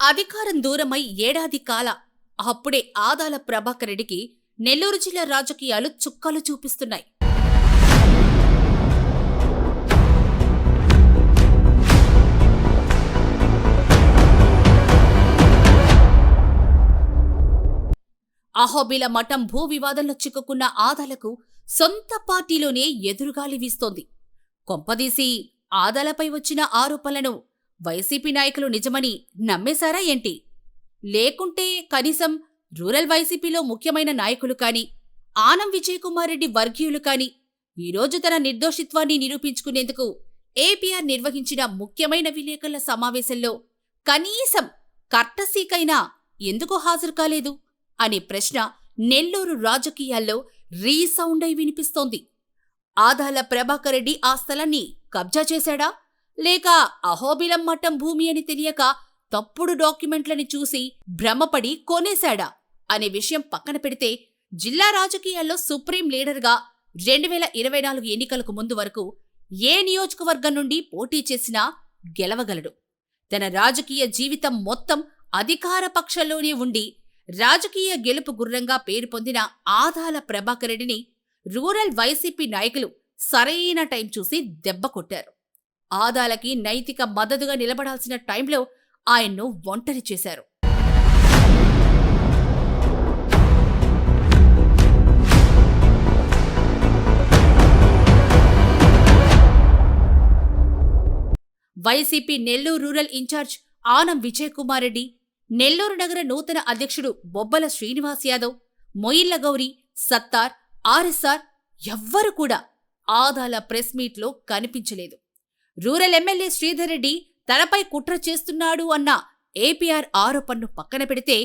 అధికారం దూరమై ఏడాది కాల అప్పుడే ఆదాల ప్రభాకర్ రెడ్డికి నెల్లూరు జిల్లా రాజకీయాలు చుక్కలు చూపిస్తున్నాయి. అహోబిల మఠం భూ వివాదంలో చిక్కుకున్న ఆదాలకు సొంత పార్టీలోనే ఎదురుగాలి వీస్తోంది. కొంపదీసి ఆదాలపై వచ్చిన ఆరోపణలను వైసీపీ నాయకులు నిజమని నమ్మేశారా ఏంటి? లేకుంటే కనీసం రూరల్ వైసీపీలో ముఖ్యమైన నాయకులు కాని ఆనం విజయకుమారెడ్డి వర్గీయులు కాని ఈరోజు తన నిర్దోషిత్వాన్ని నిరూపించుకునేందుకు ఏపీఆర్ నిర్వహించిన ముఖ్యమైన విలేకరుల సమావేశంలో కనీసం కర్టసీకైనా ఎందుకు హాజరు కాలేదు? అనే ప్రశ్న నెల్లూరు రాజకీయాల్లో రీసౌండ్ అయి వినిపిస్తోంది. ఆదాల ప్రభాకర్ రెడ్డి ఆ స్థలాన్ని కబ్జా చేశాడా? లేక అహోబిలం మఠం భూమి అని తెలియక తప్పుడు డాక్యుమెంట్లని చూసి భ్రమపడి కొనేశాడా అనే విషయం పక్కన పెడితే జిల్లా రాజకీయాల్లో సుప్రీం లీడర్గా రెండు వేల ఇరవై నాలుగు ఎన్నికలకు ముందు వరకు ఏ నియోజకవర్గం నుండి పోటీ చేసినా గెలవగలడు. తన రాజకీయ జీవితం మొత్తం అధికార పక్షంలోనే ఉండి రాజకీయ గెలుపు గుర్రంగా పేరు పొందిన ఆదాల ప్రభాకరెడ్డిని రూరల్ వైసీపీ నాయకులు సరైన టైం చూసి దెబ్బ కొట్టారు. ఆదాలకి నైతిక మద్దతుగా నిలబడాల్సిన టైంలో ఆయన్ను ఒంటరి చేశారు. YCP Nellore rural in-charge Anam Vijay Kumar Reddy Nellore నగర నూతన అధ్యక్షుడు బొబ్బల శ్రీనివాస్ యాదవ్ మొయిల్ల గౌరి సత్తార్ ఆర్ఎస్ఆర్ ఎవ్వరు కూడా ఆదాల ప్రెస్ మీట్లో కనిపించలేదు. రూరల్ ఎమ్మెల్యే శ్రీధర్ రెడ్డి తనపై కుట్ర చేస్తున్నాడు అన్న ఏపీఆర్ ఆరోపణను పక్కన పెడితే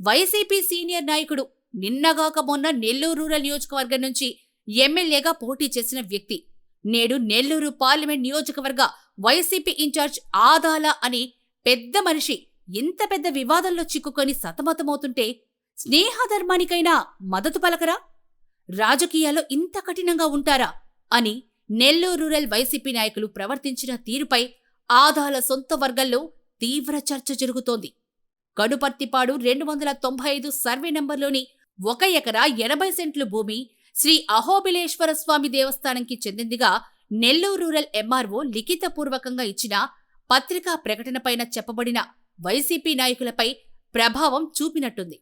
వైసీపీ సీనియర్ నాయకుడు నిన్నగాక మొన్న నెల్లూరు రూరల్ నియోజకవర్గం నుంచి ఎమ్మెల్యేగా పోటీ చేసిన వ్యక్తి. నేడు నెల్లూరు పార్లమెంట్ నియోజకవర్గ వైసీపీ ఇన్ఛార్జ్ ఆదాల అని పెద్ద మనిషి ఇంత పెద్ద వివాదంలో చిక్కుకొని సతమతమవుతుంటే స్నేహధర్మానికైనా మద్దతు పలకరా? రాజకీయాల్లో ఇంత కఠినంగా ఉంటారా? అని నెల్లూరు రూరల్ వైసీపీ నాయకులు ప్రవర్తించిన తీరుపై ఆదాల సొంత వర్గంలో తీవ్ర చర్చ జరుగుతోంది. కడుపర్తిపాడు రెండు వందల తొంభై ఐదు సర్వే నంబర్లోని ఒక ఎకరా ఎనభై సెంట్లు భూమి శ్రీ అహోబిలేశ్వర స్వామి దేవస్థానంకి చెందిందిగా నెల్లూరు రూరల్ ఎంఆర్ఓ లిఖితపూర్వకంగా ఇచ్చిన పత్రికా ప్రకటనపైన చెప్పబడిన వైసీపీ నాయకులపై ప్రభావం చూపినట్టుంది.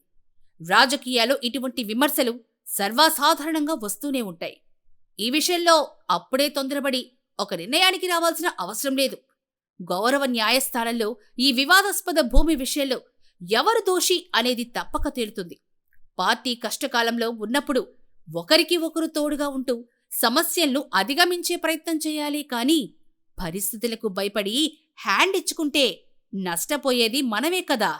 రాజకీయాలు ఇటువంటి విమర్శలు సర్వసాధారణంగా వస్తూనే ఉంటాయి. ఈ విషయంలో అప్పుడే తొందరపడి ఒక నిర్ణయానికి రావాల్సిన అవసరం లేదు. గౌరవ న్యాయస్థానంలో ఈ వివాదాస్పద భూమి విషయంలో ఎవరు దోషి అనేది తప్పక తేలుతుంది. పార్టీ కష్టకాలంలో ఉన్నప్పుడు ఒకరికి ఒకరు తోడుగా ఉంటూ సమస్యలను అధిగమించే ప్రయత్నం చేయాలి కానీ పరిస్థితులకు భయపడి హ్యాండ్ ఇచ్చుకుంటే నష్టపోయేది మనమే కదా!